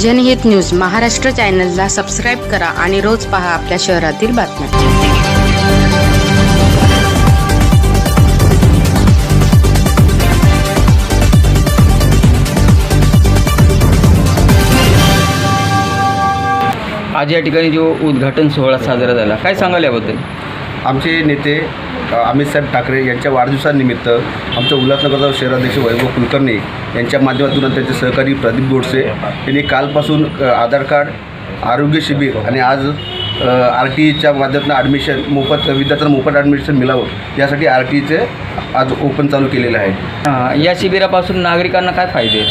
जनहित न्यूज महाराष्ट्र चॅनलला सबस्क्राईब करा आणि रोज पहा आपल्या शहरातील बातम्या. आज या ठिकाणी जो उद्घाटन सोहळा साजरा झाला काय सांगाल याबद्दल? आमचे नेते अमित साहेब ठाकरे यांच्या वाढदिवसानिमित्त आमच्या उल्हासनगरचा शहराध्यक्ष वैभव कुलकर्णी यांच्या माध्यमातून त्यांचे सहकारी प्रदीप गोडसे यांनी कालपासून आधार कार्ड आरोग्य शिबिर आणि आज आर टी ईच्या माध्यमातून ॲडमिशन मोफत विद्यार्थ्यांना मोफत ॲडमिशन मिळावं यासाठी आर टी ईचे आज ओपन चालू केलेलं आहे या शिबिरापासून नागरिकांना काय फायदे?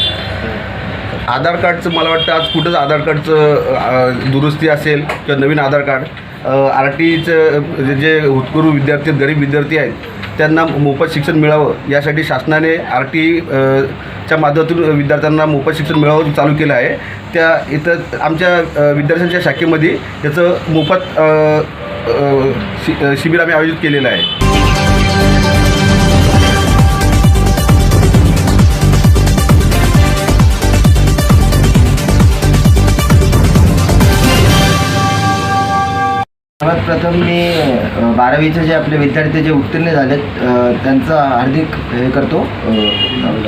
आधार कार्डचं मला वाटतं आज कुठंच आधार कार्डचं दुरुस्ती असेल किंवा नवीन आधार कार्ड आर टीचं जे उत्करू विद्यार्थी आहेत, गरीब विद्यार्थी आहेत त्यांना मोफत शिक्षण मिळावं. यासाठी शासनाने आर टी च्या माध्यमातून विद्यार्थ्यांना मोफत शिक्षण मिळावं चालू केलं आहे. त्या इथं आमच्या विद्यार्थ्यांच्या शाखेमध्ये याचं मोफत शि शिबिर आम्ही आयोजित केलेलं आहे. सर्वात प्रथम मी बारावीचे जे आपले विद्यार्थी जे उत्तीर्ण झालेत अ, त्यांचं हार्दिक हे करतो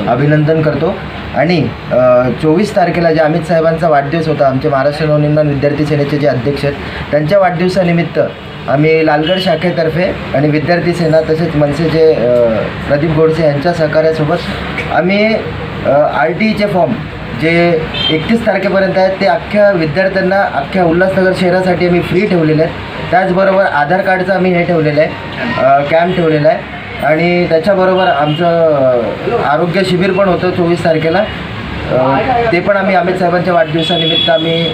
अभिनंदन करतो. आणि चोवीस तारखेला जे अमित साहेबांचा वाढदिवस होता आमचे महाराष्ट्र नवनिर्माण विद्यार्थी सेनेचे जे अध्यक्ष आहेत त्यांच्या वाढदिवसानिमित्त आम्ही लालगड शाखेतर्फे आणि विद्यार्थी सेना तसेच मनसेचे प्रदीप गोडसे यांच्या सहकार्यासोबत आम्ही आर टी ईचे फॉर्म जे एकतीस तारखेपर्यंत आहेत ते अख्ख्या विद्यार्थ्यांना अख्ख्या उल्हासनगर शहरासाठी आम्ही फ्री ठेवलेले आहेत. त्याचबरोबर आधार कार्डचं आम्ही हे ठेवलेलं आहे. कॅम्प ठेवलेला आहे. आणि त्याच्याबरोबर आमचं आरोग्य शिबिर पण होतं चोवीस तारखेला. ते पण आम्ही अमित साहेबांच्या वाढदिवसानिमित्त आम्ही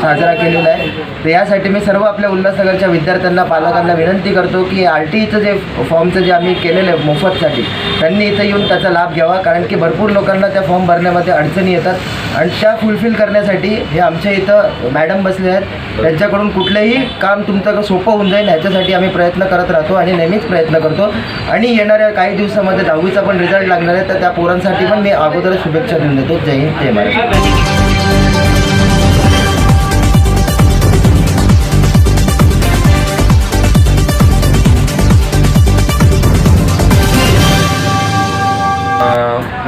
साजरा केलेला आहे. तर यासाठी मी सर्व आपल्या उल्हासनगरच्या विद्यार्थ्यांना पालकांना विनंती करतो की आर टी ईचं जे फॉर्मचं जे आम्ही केलेलं आहे मोफतसाठी त्यांनी इथं येऊन त्याचा लाभ घ्यावा. कारण की भरपूर लोकांना त्या फॉर्म भरण्यामध्ये अडचणी येतात. आणि त्या फुलफिल करण्यासाठी हे आमच्या इथं मॅडम बसले आहेत. त्यांच्याकडून कुठलंही काम तुमचं सोपं होऊन जाईल ह्याच्यासाठी आम्ही प्रयत्न करत राहतो आणि नेहमीच प्रयत्न करतो. आणि येणाऱ्या काही दिवसामध्ये दहावीचा पण रिझल्ट लागणार आहे तर त्या पोरांसाठी पण मी अगोदरच शुभेच्छा देऊन देतो. जय हिंद जय महाराष्ट्र.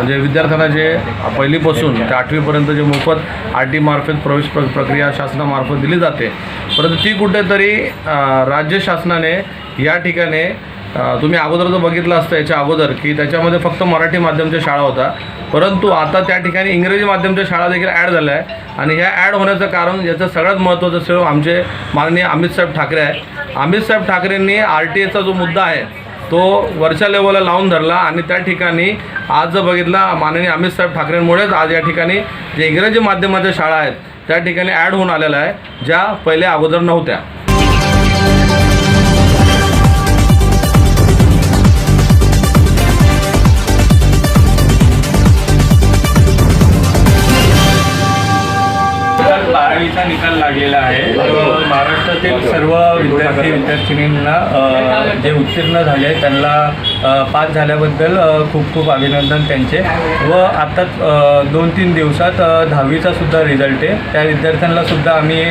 म्हणजे विद्यार्थ्यांना जे पहिलीपासून ते आठवीपर्यंत जे मोफत आर टी मार्फत प्रवेश प्र प्रक्रिया शासनामार्फत दिली जाते. परंतु ती कुठेतरी राज्य शासनाने या ठिकाणी तुम्ही अगोदर जर बघितलं असतं याच्या अगोदर की त्याच्यामध्ये फक्त मराठी माध्यमच्या शाळा होता परंतु आता त्या ठिकाणी इंग्रजी माध्यमच्या शाळा देखील ॲड झाल्या आहे आणि ह्या ॲड होण्याचं कारण याचं सगळ्यात महत्त्वाचं सेव आमचे माननीय अमित साहेब ठाकरे आहे अमित साहेब ठाकरेंनी आर टी एचा जो मुद्दा आहे तो वरच्या लेवलला लावून धरला आणि त्या ठिकाणी आज जर बघितला माननीय अमित साहेब ठाकरेंमुळेच आज या ठिकाणी जे इंग्रजी माध्यमाच्या शाळा आहेत त्या ठिकाणी ॲड होऊन आलेल्या आहे ज्या पहिले अगोदर नव्हत्या. बारावीचा निकाल लागलेला आहे. महाराष्ट्रातील सर्व विद्यार्थी विद्यार्थिनींना जे उत्तीर्ण झाले त्यांना पास झाल्याबद्दल खूप खूप अभिनंदन त्यांचे. व आता दोन तीन दिवसात दहावीचा सुद्धा रिझल्ट आहे. त्या विद्यार्थ्यांना सुद्धा आम्ही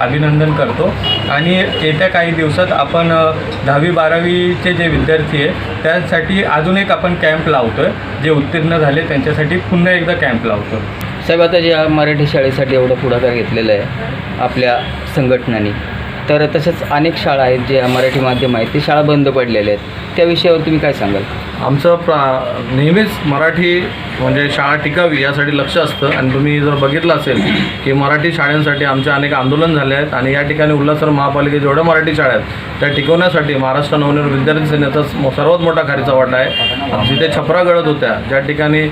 अभिनंदन करतो. आणि येत्या काही दिवसात आपण दहावी बारावीचे जे विद्यार्थी आहे त्यासाठी अजून एक आपण कॅम्प लावतो आहे जे उत्तीर्ण झाले त्यांच्यासाठी पुन्हा एकदा कॅम्प लावतो साहेब आता ज्या मराठी शाळेसाठी एवढा पुढाकार घेतलेला आहे आपल्या संघटनांनी. तर तसेच अनेक शाळा आहेत ज्या मराठी माध्यम आहेत ती शाळा बंद पडलेल्या आहेत. त्या विषयावर तुम्ही काय सांगाल? आमचं प्रा नेहमीच मराठी म्हणजे शाळा टिकावी यासाठी लक्ष असतं. आणि तुम्ही जर बघितलं असेल की मराठी शाळांसाठी आमचे अनेक आंदोलन झाले आहेत आणि या ठिकाणी उल्हासनगर महापालिकेत जेवढ्या मराठी शाळा आहेत त्या टिकवण्यासाठी महाराष्ट्र नवनिर्मित विद्यार्थी सेनेचा सर्वात मोठा खारीचा वाटा आहे. जिथे छपरा गळत होत्या ज्या ठिकाणी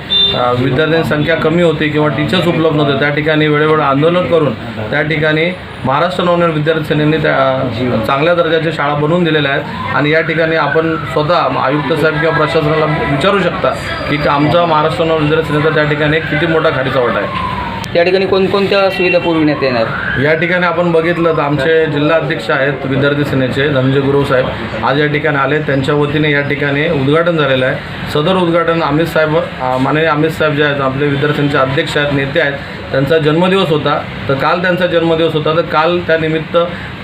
विद्यार्थ्यांची संख्या कमी होती किंवा टीचर्स उपलब्ध नव्हते त्या ठिकाणी वेळोवेळी आंदोलन करून त्या ठिकाणी महाराष्ट्र नवनिर्मित विद्यार्थी सेनेने त्या चांगल्या दर्जाच्या शाळा बनवून दिलेल्या आहेत. आणि या ठिकाणी आपण स्वतः आयुक्त साहेब किंवा प्रशासन प्रशासनाला विचारू शकता की आमचा महाराष्ट्र सेनेचा त्या ठिकाणी किती मोठा खारीचा वाटा आहे. त्या ठिकाणी कोणकोणत्या सुविधा पुरविण्यात येणार? या ठिकाणी आपण बघितलं तर आमचे जिल्हा अध्यक्ष आहेत विद्यार्थी सेनेचे धनंजय गुरु साहेब. आज या ठिकाणी आले. त्यांच्या वतीने या ठिकाणी उद्घाटन झालेलं आहे. सदर उद्घाटन अमित साहेब माननीय अमित साहेब जे आहेत आपले विद्यार्थ्यांचे अध्यक्ष आहेत नेते आहेत त्यांचा जन्मदिवस होता. तर काल त्यांचा जन्मदिवस होता. तर काल त्यानिमित्त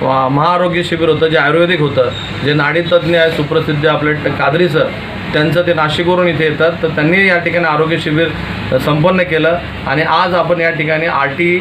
महाआरोग्य शिबिर होतं जे आयुर्वेदिक होतं जे नाडीतज्ञ आहेत सुप्रसिद्ध आपले कादरी सर. त्यांचं ते नाशिकवरून इथे येतात. तर त्यांनी या ठिकाणी आरोग्य शिबिर संपन्न केलं. आणि आज आपण या ठिकाणी आर टी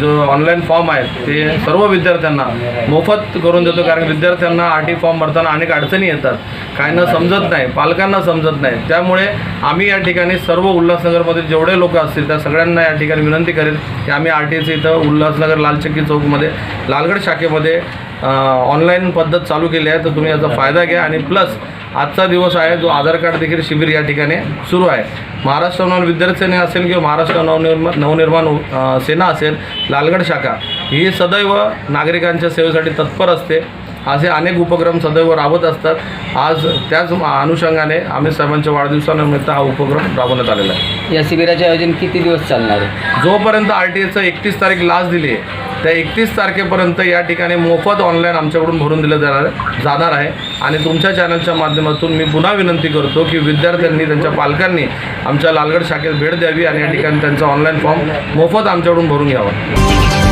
जो ऑनलाईन फॉर्म आहे ते सर्व विद्यार्थ्यांना मोफत करून देतो. कारण विद्यार्थ्यांना आर टी फॉर्म भरताना अनेक अडचणी येतात. काहींना समजत नाही पालकांना समजत नाही. त्यामुळे आम्ही या ठिकाणी सर्व उल्हासनगरमध्ये जेवढे लोक असतील त्या सगळ्यांना या ठिकाणी विनंती करेल की आम्ही आर टी सी इथं उल्हासनगर लालचक्की चौकमध्ये लालगड शाखेमध्ये ऑनलाईन पद्धत चालू केली आहे तर तुम्ही याचा फायदा घ्या. आणि प्लस आजचा दिवस आहे जो आधार कार्ड देखील शिबिर या ठिकाणी सुरू आहे. महाराष्ट्र नव विद्यार्थी सेना असेल किंवा महाराष्ट्र नवनिर्माण नवनिर्माण सेना असेल लालगड शाखा ही सदैव नागरिकांच्या सेवेसाठी तत्पर असते. असे अनेक उपक्रम सदैव राबत असतात. आज त्याच अनुषंगाने अमित साहेबांच्या वाढदिवसानिमित्त हा उपक्रम राबवण्यात आलेला आहे. या शिबिराचे आयोजन किती दिवस चालणार आहे? जोपर्यंत आर टी एचं एकतीस तारीख लास्ट दिली आहे त्या एकतीस तारखेपर्यंत या ठिकाणी मोफत ऑनलाईन आमच्याकडून भरून दिलं जाणार जाणार आहे. आणि तुमच्या चॅनलच्या माध्यमातून मी पुन्हा विनंती करतो की विद्यार्थ्यांनी त्यांच्या पालकांनी आमच्या लालगड शाखेत भेट द्यावी आणि या ठिकाणी त्यांचा ऑनलाईन फॉर्म मोफत आमच्याकडून भरून घ्यावा.